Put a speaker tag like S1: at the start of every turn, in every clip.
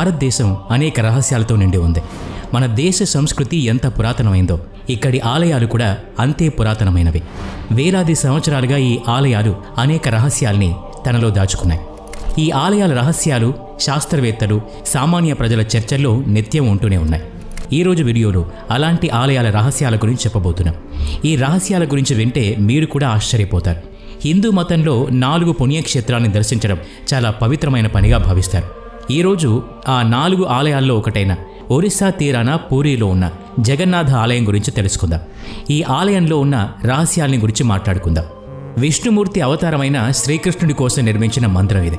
S1: భారతదేశం అనేక రహస్యాలతో నిండి ఉంది. మన దేశ సంస్కృతి ఎంత పురాతనమైందో ఇక్కడి ఆలయాలు కూడా అంతే పురాతనమైనవి. వేలాది సంవత్సరాలుగా ఈ ఆలయాలు అనేక రహస్యాల్ని తనలో దాచుకున్నాయి. ఈ ఆలయాల రహస్యాలు శాస్త్రవేత్తలు సామాన్య ప్రజల చర్చల్లో నిత్యం ఉంటూనే ఉన్నాయి. ఈరోజు వీడియోలో అలాంటి ఆలయాల రహస్యాల గురించి చెప్పబోతున్నాం. ఈ రహస్యాల గురించి వింటే మీరు కూడా ఆశ్చర్యపోతారు. హిందూ మతంలో నాలుగు పుణ్యక్షేత్రాన్ని దర్శించడం చాలా పవిత్రమైన పనిగా భావిస్తారు. ఈరోజు ఆ నాలుగు ఆలయాల్లో ఒకటైన ఒరిస్సా తీరాన పూరిలో ఉన్న జగన్నాథ ఆలయం గురించి తెలుసుకుందాం. ఈ ఆలయంలో ఉన్న రహస్యాల్ని గురించి మాట్లాడుకుందాం. విష్ణుమూర్తి అవతారమైన శ్రీకృష్ణుడి కోసం నిర్మించిన మంత్రం ఇది.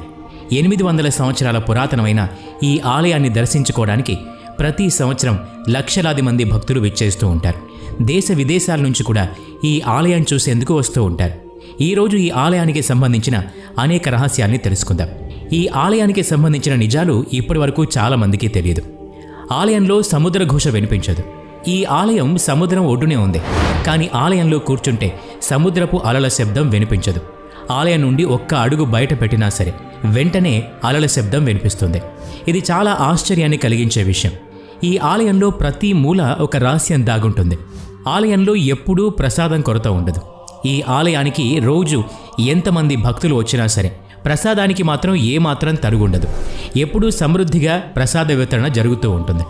S1: ఎనిమిది వందల సంవత్సరాల పురాతనమైన ఈ ఆలయాన్ని దర్శించుకోవడానికి ప్రతి సంవత్సరం లక్షలాది మంది భక్తులు విచ్చేస్తూ ఉంటారు. దేశ విదేశాల నుంచి కూడా ఈ ఆలయం చూసేందుకు వస్తూ ఉంటారు. ఈరోజు ఈ ఆలయానికి సంబంధించిన అనేక రహస్యాల్ని తెలుసుకుందాం. ఈ ఆలయానికి సంబంధించిన నిజాలు ఇప్పటి వరకు చాలామందికి తెలియదు. ఆలయంలో సముద్ర ఘోష వినిపించదు. ఈ ఆలయం సముద్రం ఒడ్డునే ఉంది. కానీ ఆలయంలో కూర్చుంటే సముద్రపు అలల శబ్దం వినిపించదు. ఆలయం నుండి ఒక్క అడుగు బయట పెట్టినా సరే వెంటనే అలల శబ్దం వినిపిస్తుంది. ఇది చాలా ఆశ్చర్యాన్ని కలిగించే విషయం. ఈ ఆలయంలో ప్రతి మూల ఒక రహస్యం దాగుంటుంది. ఆలయంలో ఎప్పుడూ ప్రసాదం కొరత ఉండదు. ఈ ఆలయానికి రోజు ఎంతమంది భక్తులు వచ్చినా సరే ప్రసాదానికి మాత్రం ఏమాత్రం తరుగుండదు. ఎప్పుడూ సమృద్ధిగా ప్రసాద వితరణ జరుగుతూ ఉంటుంది.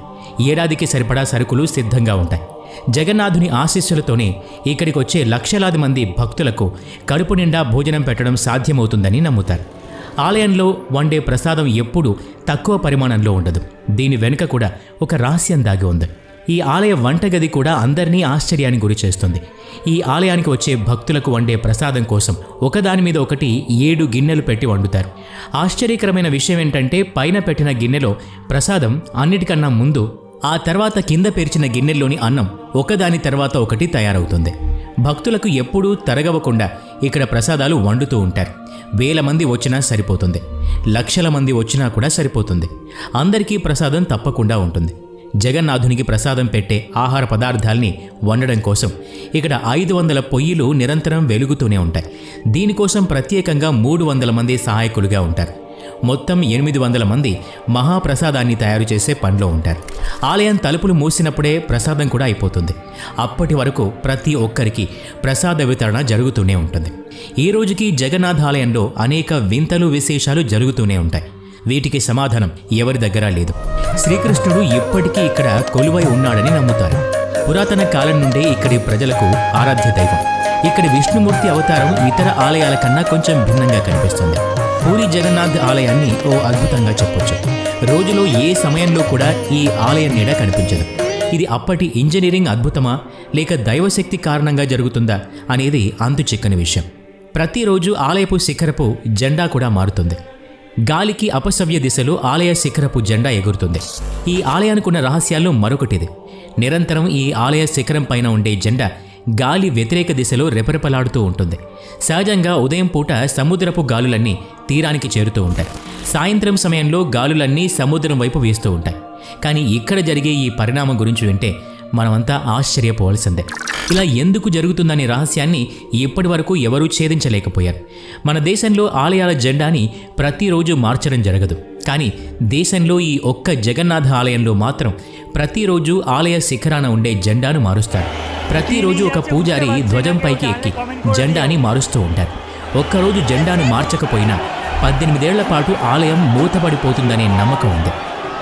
S1: ఏడాదికి సరిపడా సరుకులు సిద్ధంగా ఉంటాయి. జగన్నాథుని ఆశీస్సులతోనే ఇక్కడికి వచ్చే లక్షలాది మంది భక్తులకు కడుపు నిండా భోజనం పెట్టడం సాధ్యమవుతుందని నమ్ముతారు. ఆలయంలో వండే ప్రసాదం ఎప్పుడూ తక్కువ పరిమాణంలో ఉండదు. దీని వెనుక కూడా ఒక రహస్యం దాగి ఉంది. ఈ ఆలయ వంటగది కూడా అందరినీ ఆశ్చర్యానికి గురి చేస్తుంది. ఈ ఆలయానికి వచ్చే భక్తులకు వండే ప్రసాదం కోసం ఒకదాని మీద ఒకటి ఏడు గిన్నెలు పెట్టి వండుతారు. ఆశ్చర్యకరమైన విషయం ఏంటంటే పైన పెట్టిన గిన్నెలో ప్రసాదం అన్నిటికన్నా ముందు ఆ తర్వాత కింద పేర్చిన గిన్నెల్లోని అన్నం ఒకదాని తర్వాత ఒకటి తయారవుతుంది. భక్తులకు ఎప్పుడూ తరగవకుండా ఇక్కడ ప్రసాదాలు వండుతూ ఉంటారు. వేల మంది వచ్చినా సరిపోతుంది. లక్షల మంది వచ్చినా కూడా సరిపోతుంది. అందరికీ ప్రసాదం తప్పకుండా ఉంటుంది. జగన్నాథునికి ప్రసాదం పెట్టే ఆహార పదార్థాల్ని వండడం కోసం ఇక్కడ ఐదు వందల పొయ్యిలు నిరంతరం వెలుగుతూనే ఉంటాయి. దీనికోసం ప్రత్యేకంగా మూడు వందల మంది సహాయకులుగా ఉంటారు. మొత్తం ఎనిమిది వందల మంది మహాప్రసాదాన్ని తయారు చేసే పనిలో ఉంటారు. ఆలయం తలుపులు మూసినప్పుడే ప్రసాదం కూడా అయిపోతుంది. అప్పటి వరకు ప్రతి ఒక్కరికి ప్రసాద వితరణ జరుగుతూనే ఉంటుంది. ఈ రోజుకి జగన్నాథ ఆలయంలో అనేక వింతలు విశేషాలు జరుగుతూనే ఉంటాయి. వీటికి సమాధానం ఎవరి దగ్గర లేదు. శ్రీకృష్ణుడు ఇప్పటికీ ఇక్కడ కొలువై ఉన్నాడని నమ్ముతారు. పురాతన కాలం నుండే ఇక్కడి ప్రజలకు ఆరాధ్య దైవం. ఇక్కడి విష్ణుమూర్తి అవతారం ఇతర ఆలయాల కన్నా కొంచెం భిన్నంగా కనిపిస్తుంది. పూరి జగన్నాథ్ ఆలయాన్ని ఓ అద్భుతంగా చెప్పొచ్చు. రోజులో ఏ సమయంలో కూడా ఈ ఆలయం నీడ కనిపించదు. ఇది అప్పటి ఇంజనీరింగ్ అద్భుతమా? లేక దైవశక్తి కారణంగా జరుగుతుందా? అనేది అంతు చిక్కని విషయం. ప్రతిరోజు ఆలయపు శిఖరపు జెండా కూడా మారుతుంది. గాలికి అపసవ్య దిశలో ఆలయ శిఖరపు జెండా ఎగురుతుంది. ఈ ఆలయానికి ఉన్న రహస్యాల్లో మరొకటిది. నిరంతరం ఈ ఆలయ శిఖరం పైన ఉండే జెండా గాలి వ్యతిరేక దిశలో రెపరెపలాడుతూ ఉంటుంది. సహజంగా ఉదయం పూట సముద్రపు గాలులన్నీ తీరానికి చేరుతూ ఉంటాయి. సాయంత్రం సమయంలో గాలులన్నీ సముద్రం వైపు వీస్తూ ఉంటాయి. కానీ ఇక్కడ జరిగే ఈ పరిణామం గురించి వింటే మనమంతా ఆశ్చర్యపోవాల్సిందే. ఇలా ఎందుకు జరుగుతుందనే రహస్యాన్ని ఇప్పటి వరకు ఎవరూ ఛేదించలేకపోయారు. మన దేశంలో ఆలయాల జెండాని ప్రతిరోజు మార్చడం జరగదు. కానీ దేశంలో ఈ ఒక్క జగన్నాథ ఆలయంలో మాత్రం ప్రతిరోజు ఆలయ శిఖరాన ఉండే జెండాను మారుస్తారు. ప్రతిరోజు ఒక పూజారి ధ్వజం పైకి ఎక్కి జెండాని మారుస్తూ ఉంటారు. ఒక్కరోజు జెండాను మార్చకపోయినా పద్దెనిమిదేళ్ళ పాటు ఆలయం మూతపడిపోతుందనే నమ్మకం ఉంది.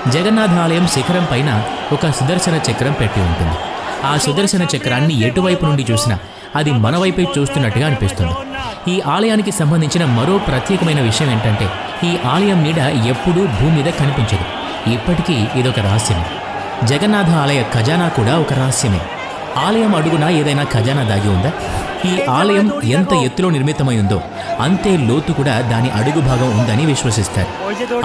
S1: జగన్నాథ ఆలయం శిఖరం పైన ఒక సుదర్శన చక్రం పెట్టి ఉంటుంది. ఆ సుదర్శన చక్రాన్ని ఎటువైపు నుండి చూసినా అది మన వైపే చూస్తున్నట్టుగా అనిపిస్తుంది. ఈ ఆలయానికి సంబంధించిన మరో ప్రత్యేకమైన విషయం ఏంటంటే ఈ ఆలయం నీడ ఎప్పుడూ భూమి మీద కనిపించదు. ఇప్పటికీ ఇదొక రహస్యమే. జగన్నాథ ఆలయ ఖజానా కూడా ఒక రహస్యమే. ఆలయం అడుగున ఏదైనా ఖజానా దాగి ఉందా? ఈ ఆలయం ఎంత ఎత్తులో నిర్మితమై ఉందో అంతే లోతు కూడా దాని అడుగు భాగం ఉందని విశ్వసిస్తారు.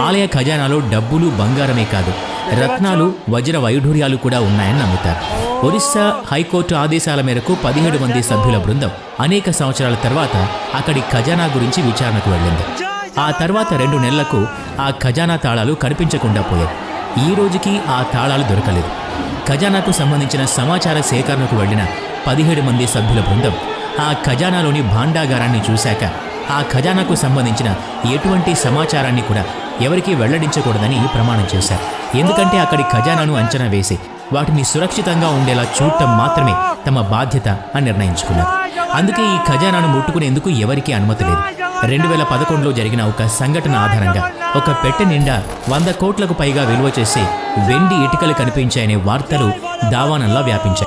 S1: ఆలయ ఖజానాలో డబ్బులు బంగారమే కాదు రత్నాలు వజ్ర వైఢూర్యాలు కూడా ఉన్నాయని నమ్ముతారు. ఒరిస్సా హైకోర్టు ఆదేశాల మేరకు పదిహేడు మంది సభ్యుల బృందం అనేక సంవత్సరాల తర్వాత అక్కడి ఖజానా గురించి విచారణకు వెళ్ళింది. ఆ తర్వాత రెండు నెలలకు ఆ ఖజానా తాళాలు కనిపించకుండా పోయాయి. ఈ రోజుకి ఆ తాళాలు దొరకలేదు. ఖజానాకు సంబంధించిన సమాచార సేకరణకు వెళ్ళిన పదిహేడు మంది సభ్యుల బృందం ఆ ఖజానాలోని భాండాగారాన్ని చూశాక ఆ ఖజానాకు సంబంధించిన ఎటువంటి సమాచారాన్ని కూడా ఎవరికీ వెల్లడించకూడదని ప్రమాణం చేశారు. ఎందుకంటే అక్కడి ఖజానాను అంచనా వేసి వాటిని సురక్షితంగా ఉండేలా చూడటం మాత్రమే తమ బాధ్యత అని నిర్ణయించుకున్నారు. అందుకే ఈ ఖజానాను ముట్టుకునేందుకు ఎవరికీ అనుమతి లేదు. రెండు వేల పదకొండులో జరిగిన ఒక సంఘటన ఆధారంగా ఒక పెట్టె నిండా వంద కోట్లకు పైగా విలువ చేసే వెండి ఇటుకలు కనిపించాయనే వార్తలు దావానంలా వ్యాపించాయి.